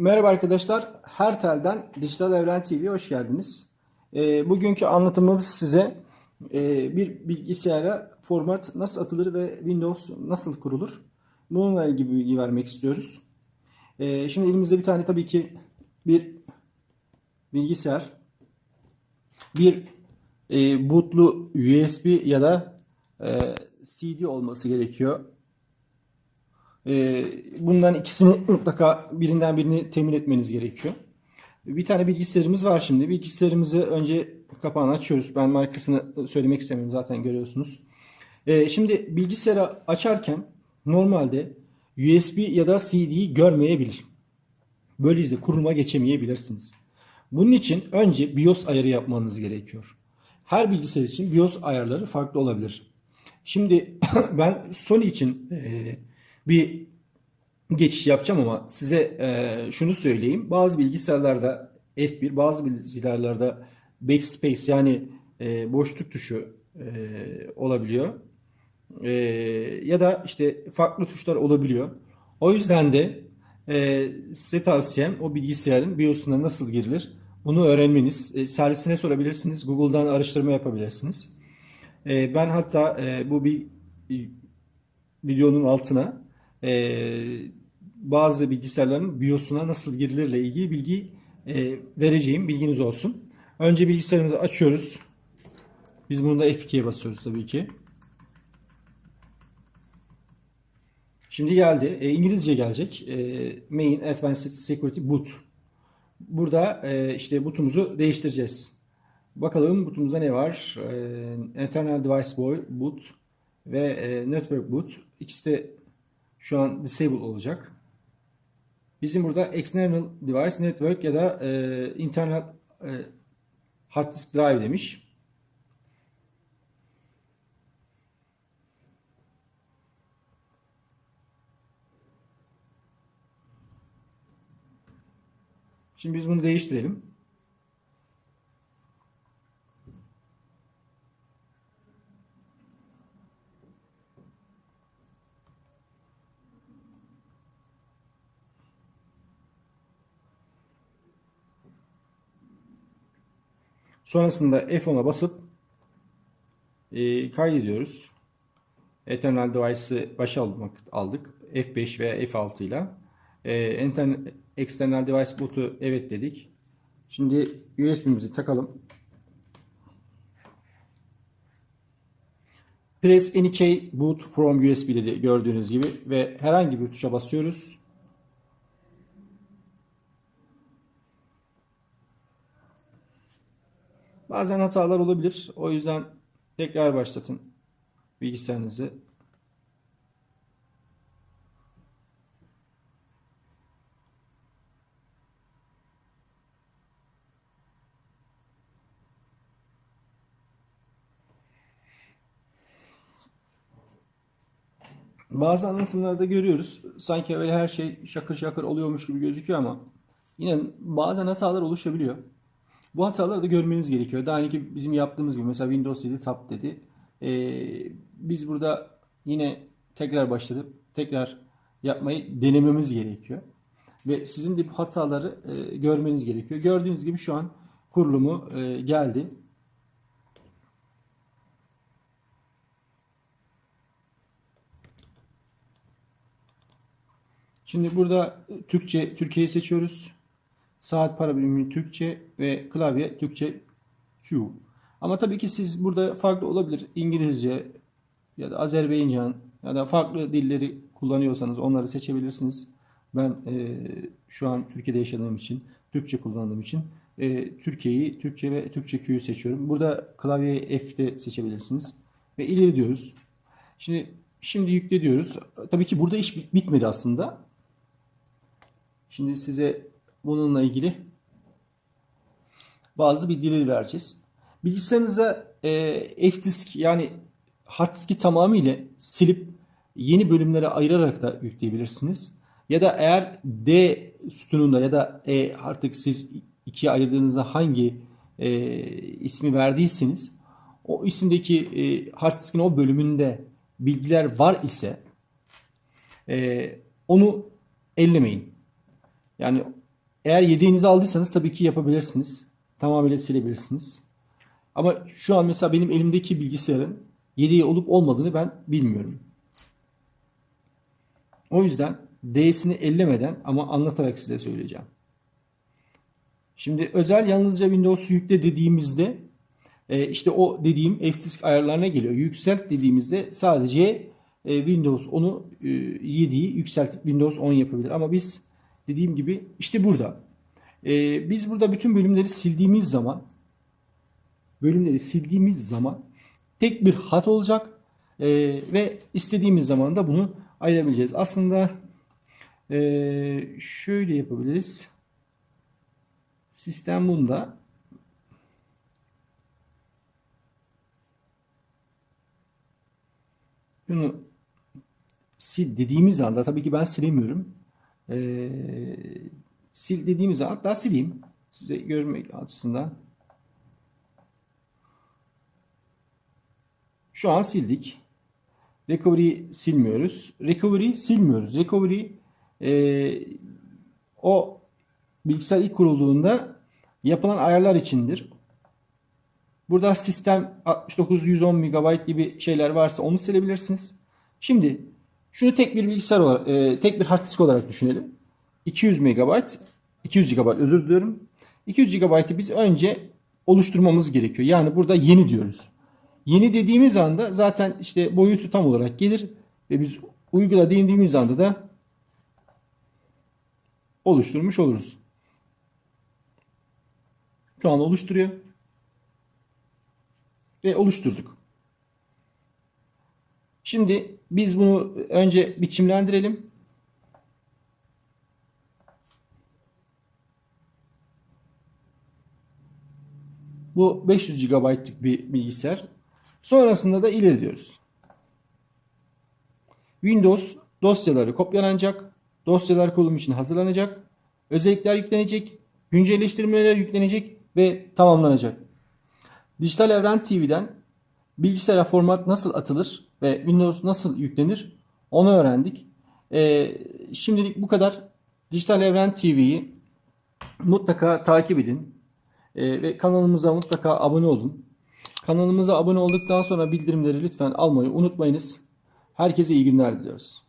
Merhaba arkadaşlar, Hertel'den Dijital Evren TV'ye hoş geldiniz. Ee, bugünkü anlatımımız size e, bir bilgisayara format nasıl atılır ve Windows nasıl kurulur? Bununla ilgili bilgi vermek istiyoruz. Ee, şimdi elimizde bir tane tabii ki bir bilgisayar, bir e, bootlu USB ya da e, CD olması gerekiyor. Ee, bundan ikisini mutlaka birinden birini temin etmeniz gerekiyor. Bir tane bilgisayarımız var şimdi. Bilgisayarımızı önce kapağını açıyoruz. Ben markasını söylemek istemiyorum zaten görüyorsunuz. Ee, şimdi bilgisayarı açarken normalde USB ya da CD'yi görmeyebilir. Böylelikle kuruluma geçemeyebilirsiniz. Bunun için önce BIOS ayarı yapmanız gerekiyor. Her bilgisayar için BIOS ayarları farklı olabilir. Şimdi ben Sony için e, bir geçiş yapacağım ama size e, şunu söyleyeyim. Bazı bilgisayarlarda F1, bazı bilgisayarlarda backspace yani e, boşluk tuşu e, olabiliyor. E, ya da işte farklı tuşlar olabiliyor. O yüzden de e, size tavsiyem o bilgisayarın BIOS'una nasıl girilir bunu öğrenmeniz. E, servisine sorabilirsiniz. Google'dan araştırma yapabilirsiniz. E, ben hatta e, bu bir videonun altına e, bazı bilgisayarların BIOS'una nasıl girilirle ilgili bilgi e, vereceğim. Bilginiz olsun. Önce bilgisayarımızı açıyoruz. Biz bunu da F2'ye basıyoruz tabii ki. Şimdi geldi. E, İngilizce gelecek. E, Main Advanced Security Boot. Burada e, işte bootumuzu değiştireceğiz. Bakalım bootumuzda ne var? E, Internal Device Boy Boot ve e, Network Boot. İkisi de şu an disable olacak. Bizim burada external device, network ya da e, internal e, hard disk drive demiş. Şimdi biz bunu değiştirelim. Sonrasında F10'a basıp e, kaydediyoruz. Eternal Device'ı başa almak, aldık. F5 veya F6 ile. E, External Device Boot'u evet dedik. Şimdi USB'mizi takalım. Press any key boot from USB dedi gördüğünüz gibi ve herhangi bir tuşa basıyoruz. Bazen hatalar olabilir. O yüzden tekrar başlatın bilgisayarınızı. Bazı anlatımlarda görüyoruz. Sanki öyle her şey şakır şakır oluyormuş gibi gözüküyor ama yine bazen hatalar oluşabiliyor. Bu hataları da görmeniz gerekiyor. Daha önceki bizim yaptığımız gibi mesela Windows dedi, Tab dedi. Ee, biz burada yine tekrar başlatıp tekrar yapmayı denememiz gerekiyor. Ve sizin de bu hataları e, görmeniz gerekiyor. Gördüğünüz gibi şu an kurulumu e, geldi. Şimdi burada Türkçe, Türkiye'yi seçiyoruz. Saat para birimi Türkçe ve klavye Türkçe Q. Ama tabii ki siz burada farklı olabilir. İngilizce ya da Azerbaycan ya da farklı dilleri kullanıyorsanız onları seçebilirsiniz. Ben e, şu an Türkiye'de yaşadığım için, Türkçe kullandığım için e, Türkiye'yi, Türkçe ve Türkçe Q'yu seçiyorum. Burada klavyeyi F'de seçebilirsiniz. Ve ileri diyoruz. Şimdi şimdi yükle diyoruz. Tabii ki burada iş bit- bitmedi aslında. Şimdi size bununla ilgili bazı bilgileri vereceğiz. Bilgisayarınıza e, F-disk yani hard diski tamamıyla silip yeni bölümlere ayırarak da yükleyebilirsiniz. Ya da eğer D sütununda ya da E artık siz ikiye ayırdığınızda hangi e, ismi verdiyseniz o isimdeki e, hard diskin o bölümünde bilgiler var ise e, onu ellemeyin. Yani eğer yedeğinizi aldıysanız tabii ki yapabilirsiniz. Tamamıyla silebilirsiniz. Ama şu an mesela benim elimdeki bilgisayarın yedeği olup olmadığını ben bilmiyorum. O yüzden D'sini ellemeden ama anlatarak size söyleyeceğim. Şimdi özel yalnızca Windows yükle dediğimizde e, işte o dediğim F-disk ayarlarına geliyor. Yükselt dediğimizde sadece e, Windows onu e, 7'yi yükseltip Windows 10 yapabilir. Ama biz dediğim gibi işte burada. E, biz burada bütün bölümleri sildiğimiz zaman bölümleri sildiğimiz zaman tek bir hat olacak E, ve istediğimiz zaman da bunu ayırabileceğiz. Aslında e, şöyle yapabiliriz. Sistem bunda. Bunu sil dediğimiz anda tabii ki ben silemiyorum. Ee, sil dediğimiz anda hatta sileyim. Size görmek açısından. Şu an sildik. Recovery silmiyoruz. Recovery silmiyoruz. Recovery e, o bilgisayar ilk kurulduğunda yapılan ayarlar içindir. Burada sistem 69 110 MB gibi şeyler varsa onu silebilirsiniz. Şimdi şunu tek bir bilgisayar olarak, e, tek bir hard disk olarak düşünelim. 200 MB, 200 GB özür diliyorum. 200 GB'ı biz önce oluşturmamız gerekiyor. Yani burada yeni diyoruz. Yeni dediğimiz anda zaten işte boyutu tam olarak gelir ve biz uygula dediğimiz anda da oluşturmuş oluruz. Şu an oluşturuyor. Ve oluşturduk. Şimdi biz bunu önce biçimlendirelim. Bu 500 GB'lık bir bilgisayar. Sonrasında da ileri diyoruz. Windows dosyaları kopyalanacak. Dosyalar kurulum için hazırlanacak. Özellikler yüklenecek. Güncelleştirmeler yüklenecek ve tamamlanacak. Dijital Evren TV'den bilgisayara format nasıl atılır ve Windows nasıl yüklenir onu öğrendik. Ee, şimdilik bu kadar. Dijital Evren TV'yi mutlaka takip edin. Ee, ve kanalımıza mutlaka abone olun. Kanalımıza abone olduktan sonra bildirimleri lütfen almayı unutmayınız. Herkese iyi günler diliyoruz.